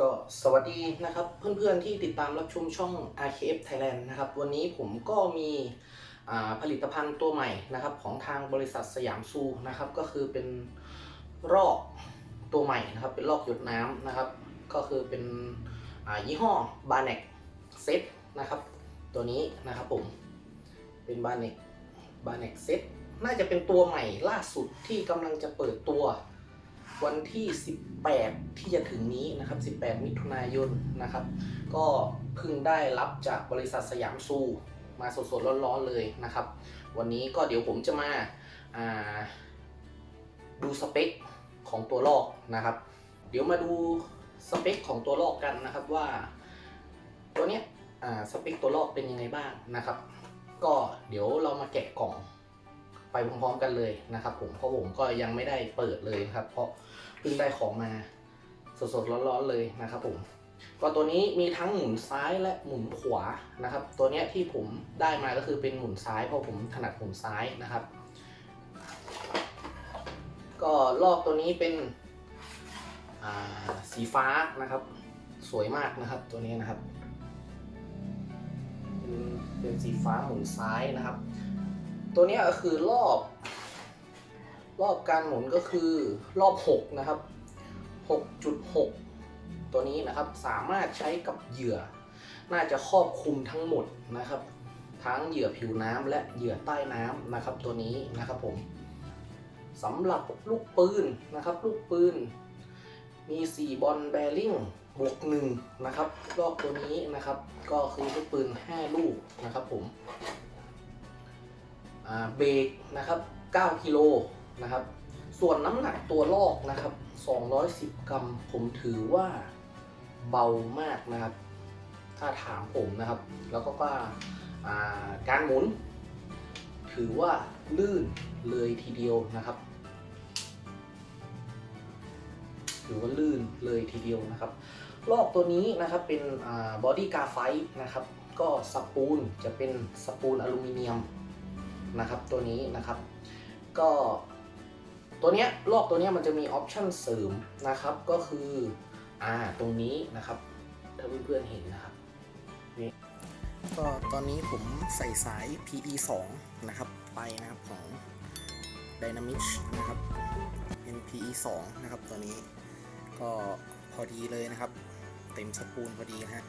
ก็สวัสดีนะครับเพื่อนๆที่ติดตามรับชมช่อง RKF Thailand นะครับวันนี้ผมก็มีผลิตภัณฑ์ตัวใหม่นะครับของทางบริษัทสยามซูนะครับก็คือเป็นรอกตัวใหม่นะครับเป็นรอกหยดน้ำนะครับ ก็คือเป็นยี่ห้อบา n เน c เซตนะครับตัวนี้นะครับผมเป็นบา n เน c บา n เน c เซตน่าจะเป็นตัวใหม่ล่าสุดที่กำลังจะเปิดตัว วันที่ 18 ที่จะถึงนี้นะครับ 18 มิถุนายนนะครับ ก็เพิ่งได้รับจากบริษัทสยามซูมาสดๆร้อนๆเลยนะครับ วันนี้ก็เดี๋ยวผมจะมาาดูสเปคของตัวลอกนะครับ เดี๋ยวมาดูสเปคของตัวลอกกันนะครับว่า ตัวเนี้ยสเปคตัวลอกเป็นยังไงบ้างนะครับ ก็เดี๋ยวเรามาแกะกล่อง ไปพร้อมๆกันเลยนะครับ ผมเพราะผมก็ยังไม่ได้เปิดเลยนะครับ เพราะเพิ่งได้ของมาสดๆร้อนๆเลยนะครับ ผม ก็ตัวนี้มีทั้งหมุนซ้ายและหมุนขวานะครับ ตัวเนี้ยที่ผมได้มาก็คือเป็นหมุนซ้ายเพราะผมถนัดหมุนซ้ายนะครับ ก็ลอกตัวนี้เป็นสีฟ้านะครับ สวยมากนะครับตัวนี้นะครับ เป็นสีฟ้าหมุนซ้ายนะครับ ตัวนี้ก็คือรอบ รอบการหมุนก็คือรอบ 6 นะครับ 6.6 ตัวนี้นะครับสามารถใช้กับเหยื่อ น่าจะครอบคลุมทั้งหมดนะครับ ทั้งเหยื่อผิวน้ำและเหยื่อใต้น้ำนะครับ ตัวนี้นะครับผมสำหรับลูกปืนนะครับ ลูกปืน มี 4 บอลแบริ่งบวก1นะครับรอบตัวนี้นะครับ ก็คือลูกปืน 5 ลูกนะครับผม เบรกนะครับ 9 กิโลนะครับ ส่วนน้ำหนักตัวลอกนะครับ 210 กรัม ผมถือว่าเบามากนะครับ ถ้าถามผมนะครับ แล้วก็ว่าการหมุน ถือว่าลื่นเลยทีเดียวนะครับ ถือว่าลื่นเลยทีเดียวนะครับ ลอกตัวนี้นะครับเป็นบอดี้กาไฟนะครับ ก็สปูลจะเป็นสปูลอลูมิเนียม นะครับตัวนี้นะครับ ก็ตัวเนี้ยลอกตัวเนี้ยมันจะมีออปชั่นเสริมนะครับ ก็คืออ่าตรงนี้นะครับถ้าเพื่อนๆเห็นนะครับนี่ก็ตอนนี้ผมใส่สาย PE 2 นะครับ ไปนะครับของ Dynamic นะครับเป็น PE 2 นะครับตัวนี้ก็พอดีเลยนะครับ เต็มสปูลพอดีนะฮะ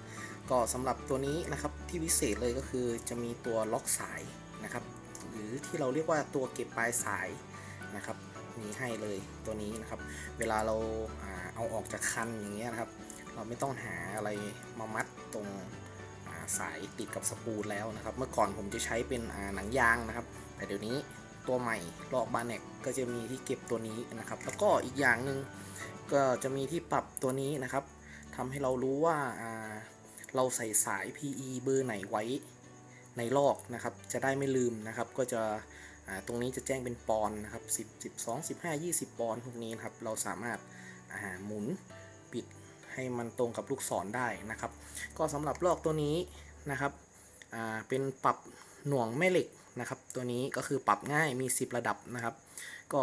ก็สำหรับตัวนี้นะครับที่พิเศษเลยก็คือจะมีตัวล็อกสายนะครับ รือที่เราเรียกว่าตัวเก็บปลายสายนะครับมีให้เลยตัวนี้นะครับ เวลาเราเอาออกจากคันอย่างเงี้ยนะครับ เราไม่ต้องหาอะไรมามัดตรงาสายติดกับสปูลแล้วนะครับ เมื่อก่อนผมจะใช้เป็นหนังยางนะครับ แต่เดี๋ยวนี้ตัวใหม่ลอกบาเน็กก็จะมีที่เก็บตัวนี้นะครับ แล้วก็อีกอย่างหนึ่งก็จะมีที่ปรับตัวนี้นะครับทำให้เรารู้ว่าอ่าเราใส่สาย PE เบอร์ไหนไว้ ในลอกนะครับ จะได้ไม่ลืมนะครับ ก็จะตรงนี้จะแจ้งเป็นปอนนะครับ10 12 15 20 ปอนพวกนี้นครับ เราสามารถาหมุนปิดให้มันตรงกับลูกศรได้นะครับ ก็สำหรับลอกตัวนี้นะครับเป็นปรับหน่วงแม่เหล็กนะครับ ตัวนี้ก็คือปรับง่ายมี 10 ระดับนะครับ ก็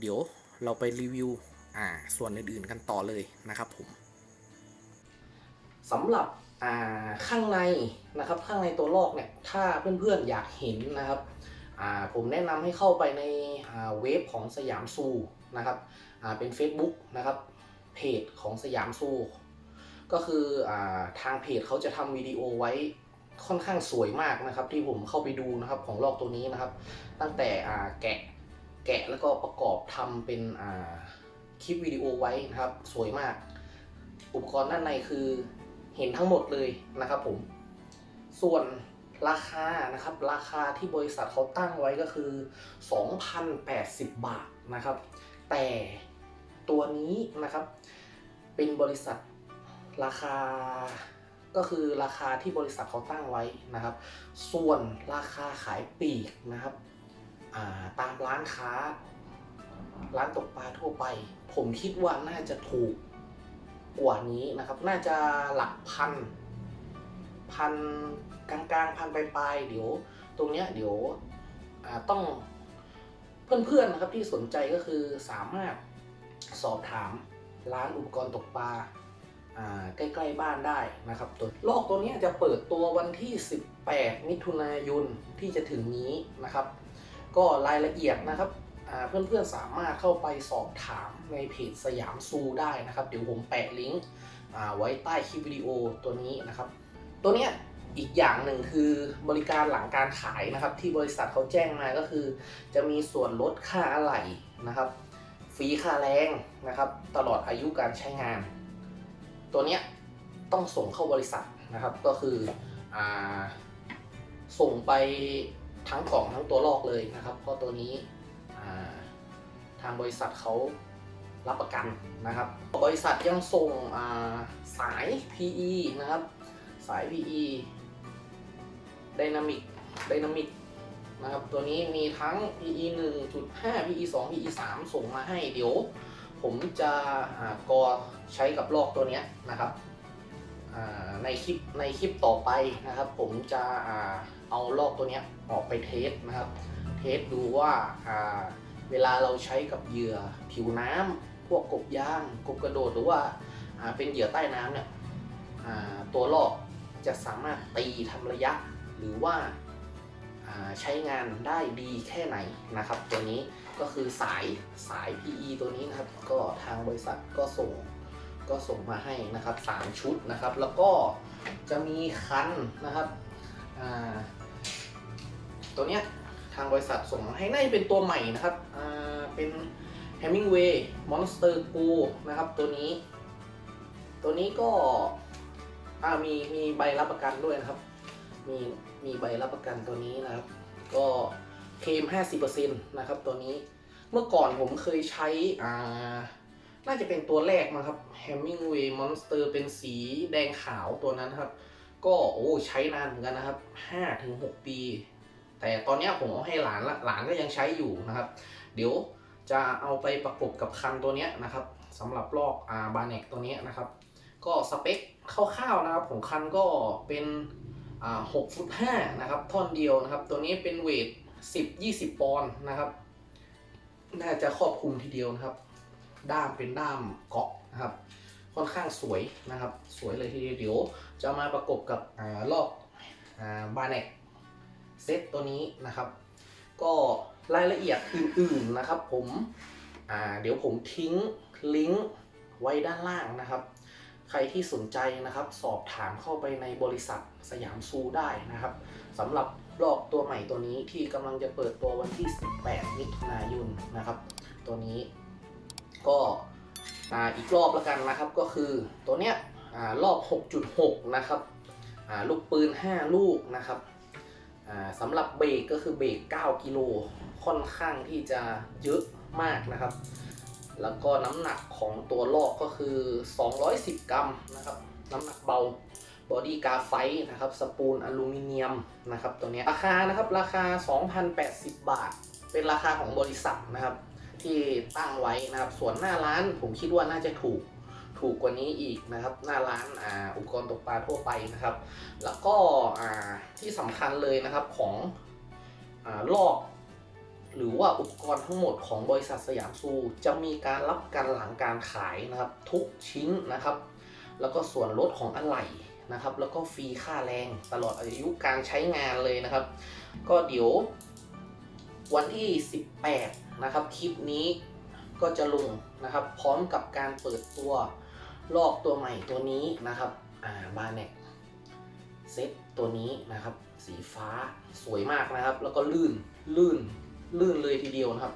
เดี๋ยวเราไปรีวิวส่วนอื่นๆกันต่อเลยนะครับผมสำหรับ ข้างในนะครับข้างในตัวลอกเนี่ยถ้าเพื่อนๆอยากเห็นนะครับผมแนะนำให้เข้าไปในเว็บของสยามซูนะครับเป็น Facebook นะครับเพจของสยามซู ก็คืออทางเพจเขาจะทำวิดีโอไว้ค่อนข้างสวยมากนะครับ ที่ผมเข้าไปดูนะครับของลอกตัวนี้นะครับ ตั้งแต่แกะแกะแล้วก็ประกอบทำเป็นคลิปวิดีโอไว้นะครับ สวยมาก อุปกรณ์ด้านในคือ เห็นทั้งหมดเลยนะครับผม ส่วนราคานะครับ ราคาที่บริษัทเขาตั้งไว้ก็คือ 2,080 บาทนะครับ แต่ตัวนี้นะครับ เป็นบริษัทราคาก็คือราคาที่บริษัทเขาตั้งไว้นะครับ ส่วนราคาขายปลีกนะครับาตามร้านค้า ร้านตกปลาทั่วไป ผมคิดว่าน่าจะถูก กว่านี้นะครับ น่าจะหลักพัน พันกลางๆ พันปลายๆเดี๋ยวตรงเนี้ยเดี๋ยวต้องเพื่อนๆนะครับที่สนใจก็คือสามารถสอบถามร้านอุปกรณ์ตกปลาใกล้ๆบ้านได้นะครับตัวลอกตัวเนี้ยจะเปิดตัววันที่ 18 มิถุนายนที่จะถึงนี้นะครับ ก็รายละเอียดนะครับ เพื่อนๆสามารถเข้าไปสอบถามในเพจสยามซูได้นะครับ เดี๋ยวผมแปะลิงก์ไว้ใต้คลิปวิดีโอตัวนี้นะครับ ตัวเนี้ยอีกอย่างหนึ่งคือบริการหลังการขายนะครับ ที่บริษัทเขาแจ้งมาก็คือ จะมีส่วนลดค่าอะไหล่นะครับฟรีค่าแรงนะครับ ตลอดอายุการใช้งาน ตัวเนี้ยต้องส่งเข้าบริษัทนะครับ ก็คืออส่งไปทั้งกล่องทั้งตัวลอกเลยนะครับ เพราะตัวนี้ ทางบริษัทเขารับประกันนะครับ บริษัทยังส่งอ่าสาย PE นะครับ สาย PE Dynamic Dynamic นะครับ ตัวนี้มีทั้ง PE 1.5 PE 2 PE 3 ส่งมาให้เดี๋ยว ผมจะอ่ากอใช้กับลอกตัวเนี้ยนะครับอ่าในคลิปในคลิปต่อไปนะครับ ผมจะอ่าเอาลอกตัวเนี้ยออกไปเทสนะครับ เทสดูว่าอ่า เวลาเราใช้กับเหยื่อผิวน้ำพวกกบย่าง กบกระโดดหรือว่าเป็นเหยื่อใต้น้ำเนี่ยตัวลอกจะสามารถตีทำระยะ หรือว่าาใช้งานได้ดีแค่ไหนนะครับ ตัวนี้ก็คือสายสาย PE ตัวนี้นะครับ ก็ทางบริษัทก็ส่งก็ส่งมาให้นะครับ 3 ชุดนะครับ แล้วก็จะมีคันนะครับตัวเนี้ย ทางบริษัทส่งมาให้น่าจะเป็นตัวใหม่นะครับอ่าเป็น Hemingway Monster Go นะครับตัวนี้ ตัวนี้ก็มีมีใบรับประกันด้วยนะครับ มีมีใบรับประกันตัวนี้นะครับ ก็เคลม50%นะครับตัวนี้เมื่อก่อนผมเคยใช้อ่าน่าจะเป็นตัวแรกมั้งครับ Hemingway Monster เป็นสีแดงขาวตัวนั้นครับ ก็โอ้ใช้นานเหมือนกันนะครับ5-6 ปี แต่ตอนนี้ผมเอาให้หลานละหลานก็ยังใช้อยู่นะครับ เดี๋ยวจะเอาไปประกบกับคันตัวนี้นะครับสำหรับลอกอาบาเนกตัวนี้นะครับ ก็สเปคคร่าวๆนะครับของคันก็เป็น6ฟุต5นะครับท่อนเดียวนะครับ ตัวนี้เป็นเวท10-20ปอนด์นะครับ น่าจะครอบคลุมทีเดียวนะครับ ด้ามเป็นด้ามเกาะนะครับ ค่อนข้างสวยนะครับ สวยเลยทีเดียวเดี๋ยวจะมาประกบกับอ่ารอบาบาเนก เซตตัวนี้นะครับ ก็รายละเอียดอื่นๆนะครับผมเดี๋ยวผมทิ้งลิงก์ไว้ด้านล่างนะครับ ใครที่สนใจนะครับ สอบถามเข้าไปในบริษัทสยามซูได้นะครับสำหรับลอกตัวใหม่ตัวนี้ที่กำลังจะเปิดตัววันที่ 18 มิถุนายนนะครับ ตัวนี้ก็อีกรอบแล้วกันนะครับก็คือตัวเนี้ยรอบ 6.6 นะครับลูกปืน 5 ลูกนะครับ สำหรับเบรกก็คือเบรก 9 กิโลค่อนข้างที่จะเยอะมากนะครับ แล้วก็น้ำหนักของตัวลอกก็คือ 210 กรัมนะครับ น้ำหนักเบาบอดี้กาไฟนะครับ สปูลอลูมิเนียมนะครับตัวนี้ราคานะครับราคา 2,080 บาท เป็นราคาของบริษัทนะครับ ที่ตั้งไว้นะครับ ส่วนหน้าร้านผมคิดว่าน่าจะถูก ถูกกว่านี้อีกนะครับ หน้าร้านอ่าอุปกรณ์ตกปลาทั่วไปนะครับ แล้วก็อ่าที่สำคัญเลยนะครับของอ่าลอกหรือว่าอุปกรณ์ทั้งหมดของบริษัทสยามซูจะมีการรับกันหลังการขายนะครับ ทุกชิ้นนะครับ แล้วก็ส่วนลดของอะไหล่นะครับ แล้วก็ฟรีค่าแรงตลอดอายุการใช้งานเลยนะครับ ก็เดี๋ยววันที่ 18 นะครับ คลิปนี้ก็จะลงนะครับ พร้อมกับการเปิดตัว ลอกตัวใหม่ตัวนี้นะครับอ่าบาเน็กเซตตัวนี้นะครับ สีฟ้าสวยมากนะครับ แล้วก็ลื่นลื่นลื่นเลยทีเดียวนะครับ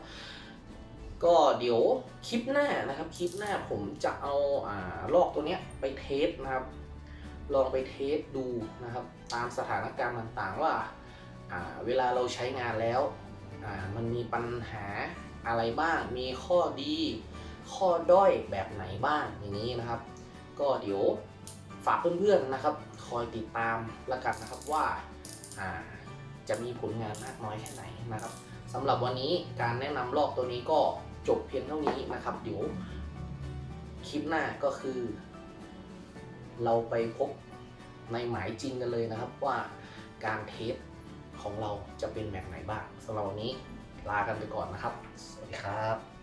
ก็เดี๋ยวคลิปหน้านะครับ คลิปหน้าผมจะเอาอ่าลอกตัวเนี้ยไปเทสนะครับ ลองไปเทสดูนะครับ ตามสถานการณ์ต่างๆว่าอ่าเวลาเราใช้งานแล้วอ่ามันมีปัญหาอะไรบ้างมีข้อดี ข้อด้อยแบบไหนบ้างอย่างนี้นะครับ ก็เดี๋ยวฝากเพื่อนๆนะครับ คอยติดตามล้วกันนะครับว่าอ่าจะมีผลงานมากน้อยแค่ไหนนะครับสำหรับวันนี้การแนะนำลอกตัวนี้ก็จบเพียงเท่านี้นะครับ เดี๋ยวคลิปหน้าก็คือ เราไปพบในหมายจริงกันเลยนะครับว่าการเทสของเราจะเป็นแบบไหนบ้างสำหรับวันนี้ลากันไปก่อนนะครับ สวัสดีครับ